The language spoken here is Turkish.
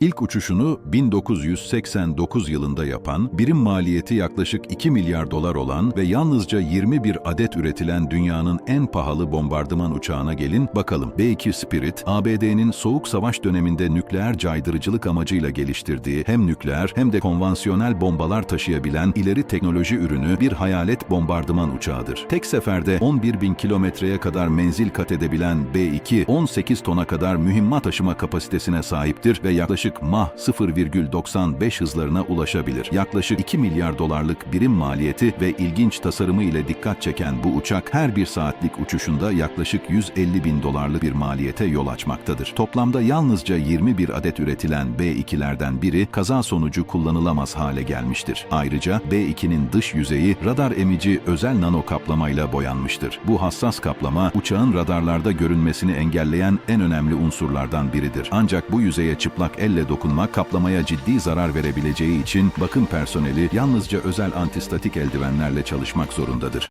İlk uçuşunu 1989 yılında yapan, birim maliyeti yaklaşık 2 milyar dolar olan ve yalnızca 21 adet üretilen dünyanın en pahalı bombardıman uçağına gelin bakalım. B-2 Spirit, ABD'nin Soğuk Savaş döneminde nükleer caydırıcılık amacıyla geliştirdiği hem nükleer hem de konvansiyonel bombalar taşıyabilen ileri teknoloji ürünü bir hayalet bombardıman uçağıdır. Tek seferde 11 bin kilometreye kadar menzil kat edebilen B-2, 18 tona kadar mühimmat taşıma kapasitesine sahiptir ve yaklaşık Mach 0,95 hızlarına ulaşabilir. Yaklaşık 2 milyar dolarlık birim maliyeti ve ilginç tasarımı ile dikkat çeken bu uçak her bir saatlik uçuşunda yaklaşık 150 bin dolarlık bir maliyete yol açmaktadır. Toplamda yalnızca 21 adet üretilen B-2'lerden biri kaza sonucu kullanılamaz hale gelmiştir. Ayrıca B-2'nin dış yüzeyi radar emici özel nano kaplamayla boyanmıştır. Bu hassas kaplama uçağın radarlarda görünmesini engelleyen en önemli unsurlardan biridir. Ancak bu yüzeye çıplak elle dokunmak kaplamaya ciddi zarar verebileceği için bakım personeli yalnızca özel antistatik eldivenlerle çalışmak zorundadır.